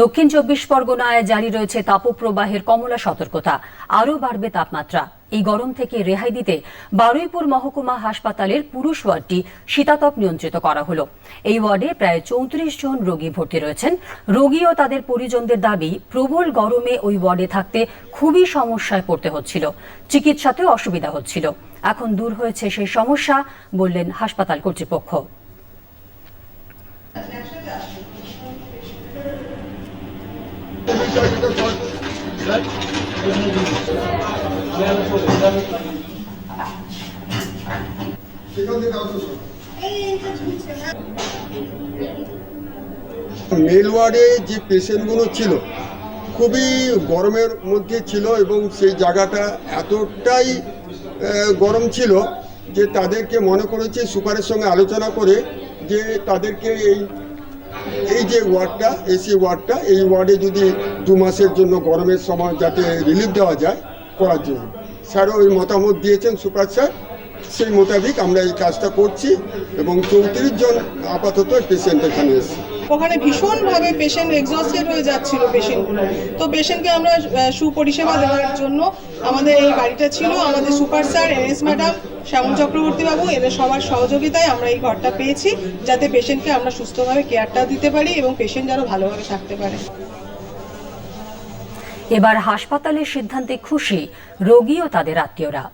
দক্ষিণ চব্বিশ পরগনায় জারি রয়েছে তাপপ্রবাহের কমলা সতর্কতা। আরও বাড়বে তাপমাত্রা। এই গরম থেকে রেহাই দিতে বারুইপুর মহকুমা হাসপাতালের পুরুষ ওয়ার্ডটি শীতাতপ নিয়ন্ত্রিত করা হলো। এই ওয়ার্ডে প্রায় চৌত্রিশ জন রোগী ভর্তি রয়েছেন। রোগী ও তাদের পরিজনদের দাবি, প্রবল গরমে ওই ওয়ার্ডে থাকতে খুবই সমস্যায় পড়তে হচ্ছিল। চিকিৎসাতেও অসুবিধা হচ্ছিল। এখন দূর হয়েছে সেই সমস্যা, বললেন হাসপাতাল কর্তৃপক্ষ। মেল ওয়ার্ডে যে পেশেন্টগুলো ছিল, খুবই গরমের মধ্যে ছিল এবং সেই জায়গাটা এতটাই গরম ছিল যে তাদেরকে মনে করেছে সুপারের সঙ্গে আলোচনা করে যে তাদেরকে এই এই যে ওয়ার্ডটা, এসি ওয়ার্ডটা, এই ওয়ার্ডে যদি দু মাসের জন্য গরমের সময় যাতে রিলিফ দেওয়া যায়, করার জন্য। স্যারও ওই মতামত দিয়েছেন, সুপার স্যার। সেই মোতাবেক আমরা এই কাজটা করছি এবং চৌত্রিশ জন আপাতত পেশেন্ট এখানে এসেছে। ওখানে ভীষণভাবে পেশেন্ট এক্সস্টেড হয়ে যাচ্ছিল পেশেন্টগুলো তো পেশেন্টকে আমরা সুপরিষেবা দেওয়ার জন্য আমাদের এই গাড়িটা ছিল। আমাদের super sir, NS madam, Shyamal Chakraborty babu, এদের সবার সহযোগিতায় আমরা এই ঘরটা পেয়েছি, যাতে পেশেন্টকে আমরা সুস্থভাবে কেয়ারটা দিতে পারি এবং পেশেন্ট যেন ভালোভাবে থাকতে পারে। এবার হাসপাতালের সিদ্ধান্তে খুশি রোগী ও তাদের আত্মীয়রা।